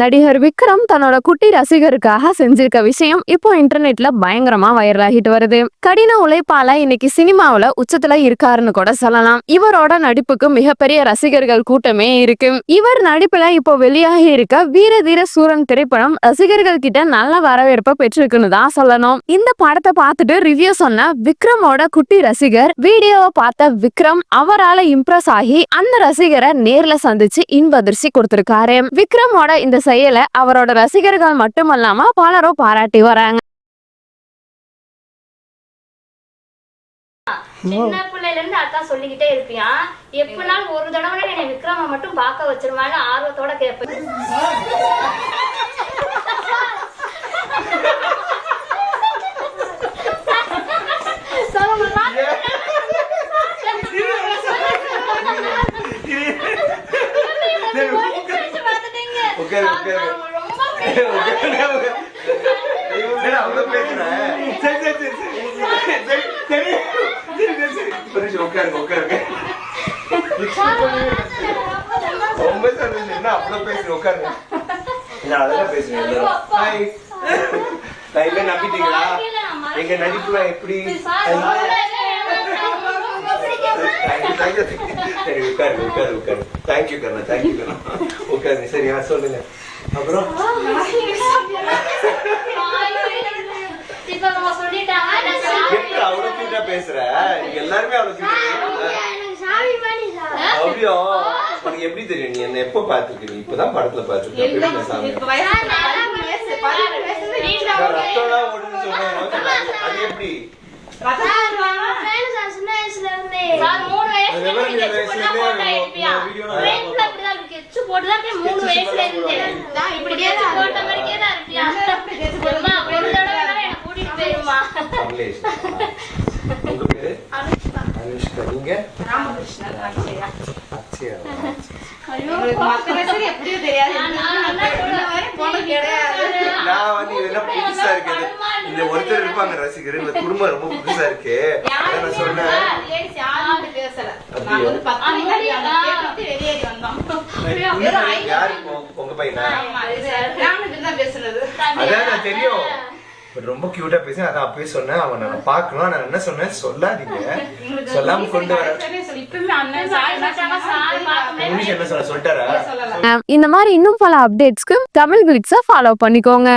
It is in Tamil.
நடிகர் விக்ரம் தன்னோட குட்டி ரசிகருக்காக செஞ்சிருக்க விஷயம் இப்போ இன்டர்நெட்ல பயங்கரமா வைரல் ஆகிட்டு வருது. கடின உழைப்பால இன்னைக்கு சினிமாவில உச்சத்துல இருக்காருன்னு கூட சொல்லலாம். இவரோட நடிப்புக்கு மிகப்பெரிய ரசிகர்கள் கூட்டமே இருக்கு. இவர் நடிப்புல இப்போ வெளியாகி இருக்க வீர தீர சூரன் திரைப்படம் ரசிகர்கள் கிட்ட நல்ல வரவேற்பை பெற்றிருக்குன்னு தான் சொல்லணும். இந்த படத்தை பார்த்துட்டு ரிவ்யூ சொன்ன விக்ரமோட குட்டி ரசிகர் வீடியோவை பார்த்த விக்ரம் அவரால இம்ப்ரெஸ் ஆகி அந்த ரசிகரை நேர்ல சந்திச்சு இன்பதிர்ச்சி கொடுத்திருக்காரு. விக்ரமோட இந்த செயலை அவரோட ரசிகர்கள் மட்டுமல்லாம பலரும் பாராட்டி வராங்க. சின்ன பிள்ளையில இருந்து அதான் சொல்லிக்கிட்டே இருப்பியான் எப்பனாலும் ஒரு தடவை என்னை விக்ரம மட்டும் பார்க்க வச்சிருமான்னு ஆர்வத்தோட கேட்பேன் உட்காரு, உட்காரு. என்னடா அவ்வளவு பேசுற? சரி, சரி, சரி, சரி. சரி, சரி. சரி, சரி, சரி. ஒரு நிமிஷம் உட்காருங்க, உட்காருங்க. ரொம்ப சந்தோஷம். என்ன அவ்வளவு பேசுற? உட்காருங்க. நான் அதெல்லாம் பேசுறேன் எல்லாரும். நம்பிட்டீங்களா? எங்க நடிப்புலாம் எப்படி? Thank you, thank you. சரி உட்காரு உட்காரு உட்காரு. தேங்க்யூ கண்ணா தேங்க்யூ கண்ணா. உட்காருங்க சரி ஆ சொல்லுங்க அப்புறம் அவ்வளவு கியூட்டா பேசுற? எல்லாருமே அவ்வளவு கியூட்டா அப்படியோ? உனக்கு எப்படி தெரியும்? நீ என்ன எப்ப பாத்துருக்க நீ இப்பதான் படத்துல பாத்துருக்க நான் சாமி? நான் ரத்தம்லாம் ஓடுன்னு அது எப்படி? அனுஷ்கா. அக்ஷயா. நான் நான் அண்ணா கூட நான் வந்து இதெல்லாம் புதுசா இருக்குது இந்த ஒருத்தர் இருப்பாங்க ரசிகர். இந்த குடும்பம் ரொம்ப புதுசா இருக்கு. அதான் நான் சொன்னேன். தெரியும். ரொம்ப கியூட்டா பேசி அதான் அப்பவே சொன்னேன். அவன் நான் பார்க்கணும். நான் என்ன சொன்னேன்? சொல்லாதீங்க. சொல்லாம கொண்டு வர இந்த மாதிரி இன்னும் பல அப்டேட்ஸ்க்கு தமிழ் கிளிட்ஸை ஃபாலோ பண்ணிக்கோங்க.